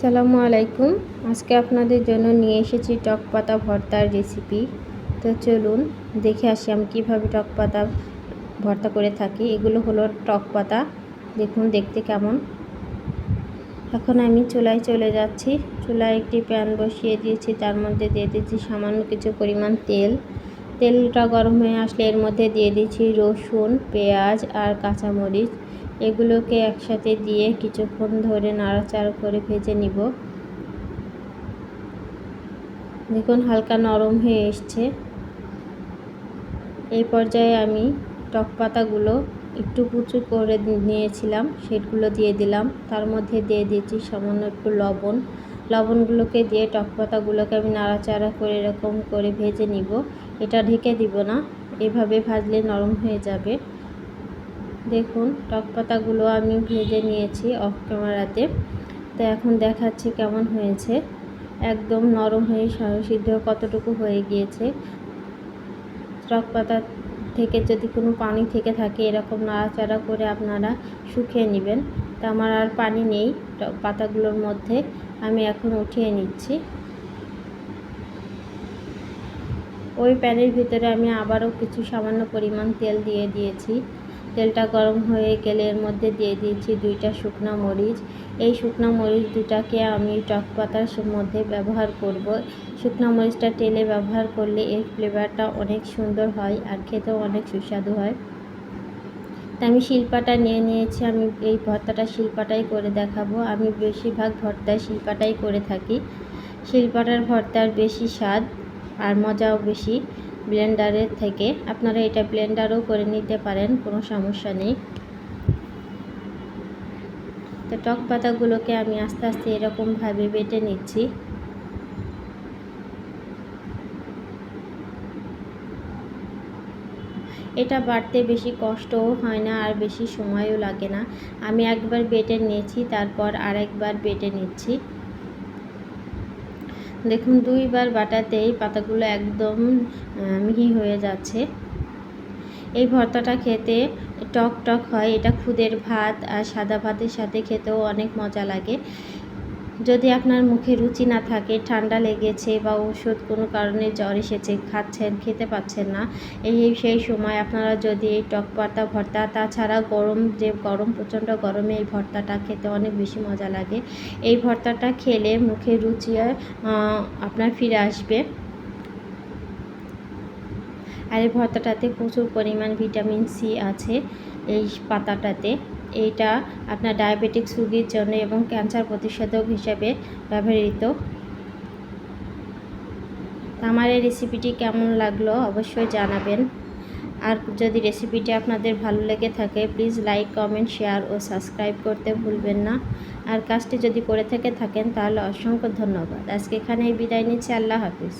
আসসালামু আলাইকুম। আজকে আপনাদের জন্য নিয়ে এসেছি টক পাতা ভর্তার রেসিপি। তো চলুন দেখে আসি আমি কীভাবে টক পাতা ভর্তা করে থাকি। এগুলো হলো টক পাতা। দেখুন, দেখতে কেমন। এখন আমি চুলায় চলে যাচ্ছি। চুলায় একটি প্যান বসিয়ে দিয়েছি। তার মধ্যে দিয়ে দিচ্ছি সামান্য কিছু পরিমাণ তেল। তেলটা গরম হয়ে আসলে এর মধ্যে দিয়ে দিচ্ছি রসুন, পেঁয়াজ আর কাঁচামরিচ। এগুলোকে একসাথে দিয়ে কিছুক্ষণ ধরে নাড়াচাড়া করে ভেজে নিব। দেখুন, হালকা নরম হয়ে এসছে। এই পর্যায়ে আমি টক পাতাগুলো একটু কুচু করে নিয়েছিলাম, সেগুলো দিয়ে দিলাম। তার মধ্যে দিয়ে দিয়েছি সামান্য একটু লবণ লবণগুলোকে দিয়ে টক পাতাগুলোকে আমি নাড়াচাড়া করে এরকম করে ভেজে নিব। এটা ঢেকে দিব না, এভাবে ভাজলে নরম হয়ে যাবে। দেখুন টক পাতাগুলো আমি ভেজে নিয়েছি অফ ক্যামেরাতে তো এখন দেখাচ্ছি কেমন হয়েছে। একদম নরম হয়ে সিদ্ধ কতটুকু হয়ে গিয়েছে। টক পাতা থেকে যদি কোনো পানি থেকে থাকে, এরকম নাড়াচাড়া করে আপনারা শুকিয়ে নেবেন। তো আমার আর পানি নেই। পাতাগুলোর মধ্যে আমি এখন উঠিয়ে নিচ্ছি। ওই প্যানের ভিতরে আমি আবারও কিছু সামান্য পরিমাণ তেল দিয়ে দিয়েছি। তেলটা গরম হয়ে গেলে এর মধ্যে দিয়ে দিয়েছি দুইটা শুকনো মরিচ। এই শুকনো মরিচ দুটাকে আমি টক পাতার মধ্যে ব্যবহার করব। শুকনো মরিচটা তেলে ব্যবহার করলে এর ফ্লেভারটা অনেক সুন্দর হয় আর খেতেও অনেক সুস্বাদু হয়। তা আমি শিল্পাটা নিয়ে নিয়েছি, আমি এই ভর্তাটা শিল্পাটাই করে দেখাবো। আমি বেশিরভাগ ভর্তায় শিল্পাটাই করে থাকি। শিল্পাটার ভর্তার বেশি স্বাদ আর মজাও বেশি ব্লেন্ডারের থেকে। আপনারা এটা ব্লেন্ডারও করে নিতে পারেন, কোনো সমস্যা নেই। তো টক পাতাগুলোকে আমি আস্তে আস্তে এরকমভাবে বেটে নিচ্ছি। এটা বাড়তে বেশি কষ্টও হয় না আর বেশি সময়ও লাগে না। আমি একবার বেটে নিয়েছি, তারপর আরেকবার বেটে নিচ্ছি। দেখুন, দুইবার বাটাতেই পাতাগুলো একদম মিহি হয়ে যাচ্ছে। এই ভর্তাটা খেতে টক টক হয়, এটা খুদের ভাত আর সাদা ভাতের সাথে খেতেও অনেক মজা লাগে। যদি আপনার মুখে রুচি না থাকে, ঠান্ডা লেগেছে বা ওষুধ কোনো কারণে জ্বর এসেছে, খাচ্ছেন, খেতে পাচ্ছেন না, এই সেই সময় আপনারা যদি এই টক পাতা ভর্তা, তাছাড়া গরম যে গরম, প্রচণ্ড গরমে এই ভর্তাটা খেতে অনেক বেশি মজা লাগে। এই ভর্তাটা খেলে মুখে রুচি আপনার ফিরে আসবে। আর এই ভর্তাটাতে প্রচুর পরিমাণ ভিটামিন সি আছে এই পাতাটাতে। এইটা আপনার ডায়াবেটিক্স রুগীর জন্য এবং ক্যান্সার প্রতিষেধক হিসেবে ব্যবহৃত। আমার এই রেসিপিটি কেমন লাগল অবশ্যই জানাবেন। আর যদি রেসিপিটি আপনাদের ভালো লেগে থাকে প্লিজ লাইক কমেন্ট শেয়ার ও সাবস্ক্রাইব করতে ভুলবেন না। আর কাজটি যদি করে থেকে থাকেন, তাহলে অসংখ্য ধন্যবাদ। আজকে এখানেই বিদায় নিচ্ছি। আল্লাহ হাফিজ।